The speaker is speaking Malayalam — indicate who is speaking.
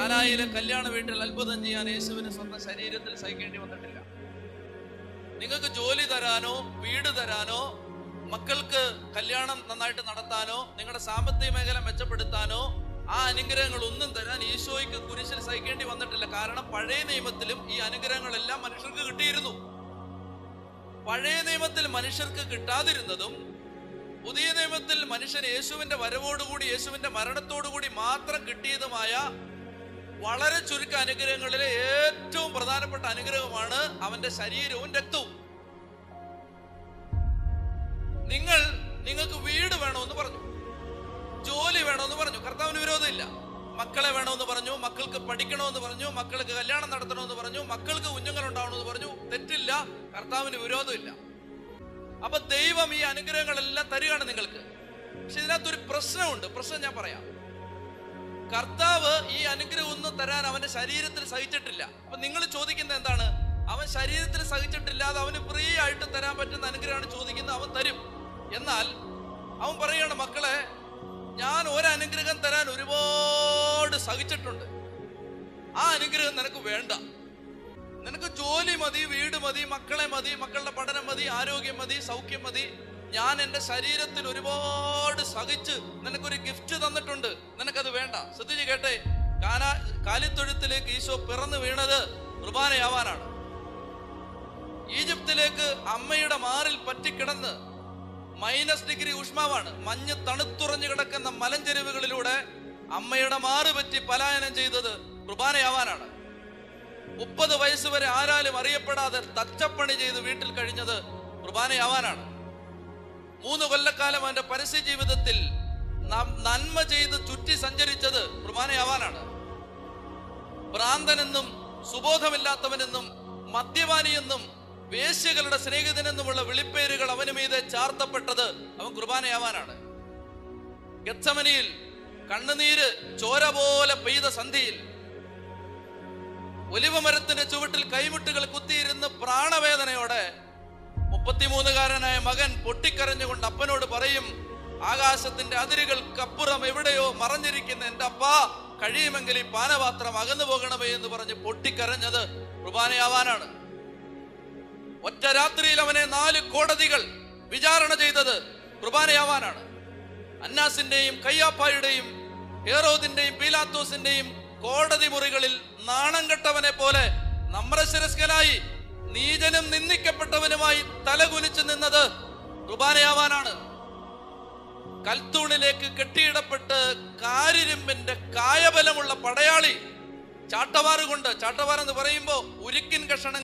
Speaker 1: കാനായിലെ കല്യാണ വീട്ടിൽ അത്ഭുതം ചെയ്യാൻ യേശുവിന് സ്വന്തം ശരീരത്തിൽ സഹിക്കേണ്ടി വന്നിട്ടില്ല. നിങ്ങൾക്ക് ജോലി തരാനോ വീട് തരാനോ മക്കൾക്ക് കല്യാണം നന്നായിട്ട് നടത്താനോ നിങ്ങളുടെ സാമ്പത്തിക മേഖല മെച്ചപ്പെടുത്താനോ ആ അനുഗ്രഹങ്ങൾ ഒന്നും തരാൻ ഈശോയ്ക്ക് കുരിശിൽ സഹിക്കേണ്ടി വന്നിട്ടില്ല. കാരണം പഴയ നിയമത്തിലും ഈ അനുഗ്രഹങ്ങളെല്ലാം മനുഷ്യർക്ക് കിട്ടിയിരുന്നു. പഴയ നിയമത്തിൽ മനുഷ്യർക്ക് കിട്ടാതിരുന്നതും പുതിയ നിയമത്തിൽ മനുഷ്യൻ യേശുവിന്റെ വരവോടുകൂടി യേശുവിന്റെ മരണത്തോടുകൂടി മാത്രം കിട്ടിയതുമായ വളരെ ചുരുക്ക അനുഗ്രഹങ്ങളിലെ ഏറ്റവും പ്രധാനപ്പെട്ട അനുഗ്രഹമാണ് അവന്റെ ശരീരവും രക്തവും. നിങ്ങൾ നിങ്ങൾക്ക് വീട് വേണമെന്ന് പറഞ്ഞു. ജോലി വേണമെന്ന് പറഞ്ഞു. കർത്താവിന് വിരോധമില്ല. മക്കളെ വേണമെന്ന് പറഞ്ഞു മക്കൾക്ക് പഠിക്കണമെന്ന് പറഞ്ഞു മക്കൾക്ക് കല്യാണം നടത്തണമെന്ന് പറഞ്ഞു മക്കൾക്ക് കുഞ്ഞുങ്ങൾ ഉണ്ടാവണമെന്ന് പറഞ്ഞു. തെറ്റില്ല കർത്താവിന് വിരോധമില്ല. അപ്പൊ ദൈവം ഈ അനുഗ്രഹങ്ങളെല്ലാം തരികയാണ് നിങ്ങൾക്ക്. പക്ഷെ ഇതിനകത്തൊരു പ്രശ്നമുണ്ട്. പ്രശ്നം ഞാൻ പറയാം. കർത്താവ് ഈ അനുഗ്രഹം ഒന്നും തരാൻ അവന്റെ ശരീരത്തിൽ സഹിച്ചിട്ടില്ല. അപ്പൊ നിങ്ങൾ ചോദിക്കുന്നത് എന്താണ്? അവൻ ശരീരത്തിൽ സഹിച്ചിട്ടില്ലാതെ അവന് ഫ്രീ ആയിട്ട് തരാൻ പറ്റുന്ന അനുഗ്രഹമാണ് ചോദിക്കുന്നത് അവൻ തരും. എന്നാൽ അവൻ പറയാണ് മക്കളെ ഞാൻ ഒരനുഗ്രഹം തരാൻ ഒരുപാട് സഹിച്ചിട്ടുണ്ട്. ആ അനുഗ്രഹം നിനക്ക് വേണ്ട. നിനക്ക് ജോലി മതി വീട് മതി മക്കളെ മതി മക്കളുടെ പഠനം മതി ആരോഗ്യം മതി സൗഖ്യം മതി. ഞാൻ എന്റെ ശരീരത്തിൽ ഒരുപാട് സഹിച്ച് നിനക്കൊരു ഗിഫ്റ്റ് തന്നിട്ടുണ്ട്. നിനക്കത് വേണ്ട. ശ്രദ്ധിച്ച് കേട്ടെ. കാനാ കാലിത്തൊഴുത്തിലേക്ക് ഈശോ പിറന്നു വീണത് കുർബാനയാവാനാണ്. ഈജിപ്തിലേക്ക് അമ്മയുടെ മാറിൽ പറ്റിക്കിടന്ന് മൈനസ് ഡിഗ്രി ഊഷ്മാവാണ്. മഞ്ഞ് തണുത്തുറഞ്ഞു കിടക്കുന്ന മലഞ്ചെരുവുകളിലൂടെ അമ്മയുടെ മാറ് പറ്റി പലായനം ചെയ്തത് കുർബാനയാവാനാണ്. മുപ്പത് വയസ്സ് വരെ ആരാലും അറിയപ്പെടാതെ തച്ചപ്പണി ചെയ്ത് വീട്ടിൽ കഴിഞ്ഞത് കുർബാനയാവാനാണ്. മൂന്ന് കൊല്ലക്കാലം അവന്റെ പരസ്യ ജീവിതത്തിൽ നാം നന്മ ചെയ്ത് ചുറ്റി സഞ്ചരിച്ചത് കുർബാനയാവാനാണ് ഭ്രാന്തനെന്നും സുബോധമില്ലാത്തവനെന്നും മദ്യപാനിയെന്നും വേശ്യകളുടെ സ്നേഹിതനെന്നുമുള്ള വിളിപ്പേരുകൾ അവന് മീതെ ചാർത്തപ്പെട്ടത് അവൻ കുർബാനയാവാനാണ് ഗച്ചമനിയിൽ കണ്ണുനീര് ചോര പോലെ പെയ്ത സന്ധിയിൽ ഒലിവമരത്തിന്റെ ചുവട്ടിൽ കൈമുട്ടുകൾ മുപ്പത്തിമൂന്നുകാരനായ മകൻ പൊട്ടിക്കരഞ്ഞുകൊണ്ട് അപ്പനോട് പറയും ആകാശത്തിന്റെ അതിരുകൾക്കപ്പുറം എവിടെയോ മറഞ്ഞിരിക്കുന്ന എന്റെ അപ്പ കഴിയുമെങ്കിൽ ഈ പാനപാത്രം അകന്നു പോകണമേ എന്ന് പറഞ്ഞ് പൊട്ടിക്കരഞ്ഞത് കുർബാനയാവാനാണ്. ഒറ്റ രാത്രിയിൽ അവനെ നാല് കോടതികൾ വിചാരണ ചെയ്തത് കുർബാനയാവാനാണ്. അന്നാസിന്റെയും കയ്യാപ്പായുടെയും ഹേറോദിന്റെയും പീലാത്തോസിന്റെയും കോടതി മുറികളിൽ നാണം കെട്ടവനെ പോലെ നമ്രശിരസ്കനായി നീചനും നിന്ദിക്കപ്പെട്ടവനുമായി തലകുലിച്ചു നിന്നത് കുർബാനയാവാനാണ്. കൽത്തൂണിലേക്ക് കെട്ടിയിടപ്പെട്ട് കാരിരുമ്പിന്റെ കായബലമുള്ള പടയാളി ചാട്ടവാറുകൊണ്ട് ചാട്ടവാർ എന്ന് പറയുമ്പോ ഉരുക്കിൻ കഷണം